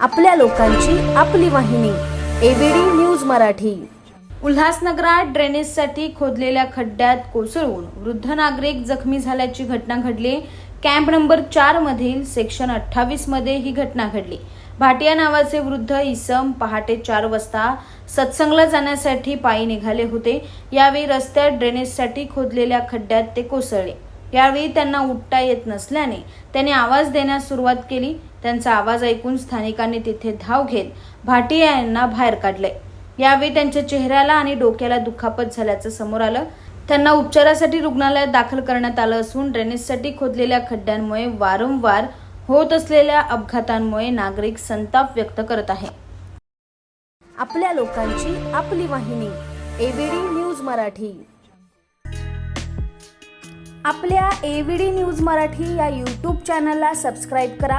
आपल्या लोकांची आपली वाहिनी एबीडी न्यूज मराठी. उल्हासनगरात ड्रेनेजसाठी खोदलेल्या खड्ड्यात कोसळून वृद्ध नागरिक जखमी झाल्याची घटना घडली. कॅम्प नंबर चार मधील सेक्शन अठ्ठावीसमध्ये ही घटना घडली. भाटिया नावाचे वृद्ध इसम पहाटे चार वाजता सत्संगला जाण्यासाठी पायी निघाले होते. यावेळी रस्त्यात ड्रेनेजसाठी खोदलेल्या खड्ड्यात ते कोसळले. यावेळी त्यांना उठता येत नसल्याने त्याने आवाज देण्यास सुरुवात केली. त्यांचा आवाज ऐकून स्थानिकांनी तिथे धाव घेत भाटिया यांना बाहेर काढले. यावेळी त्यांच्या चेहऱ्याला आणि डोक्याला दुखापत झाल्याचं समोर आलं. त्यांना उपचारासाठी रुग्णालयात दाखल करण्यात आलं असून ड्रेनेजसाठी खोदलेल्या खड्ड्यांमुळे वारंवार होत असलेल्या अपघातांमुळे नागरिक संताप व्यक्त करत आहे. आपल्या लोकांची आपली वाहिनी एबीडी न्यूज मराठी. आपल्या एबीडी न्यूज मराठी या यूट्यूब चॅनलला सबस्क्राईब करा.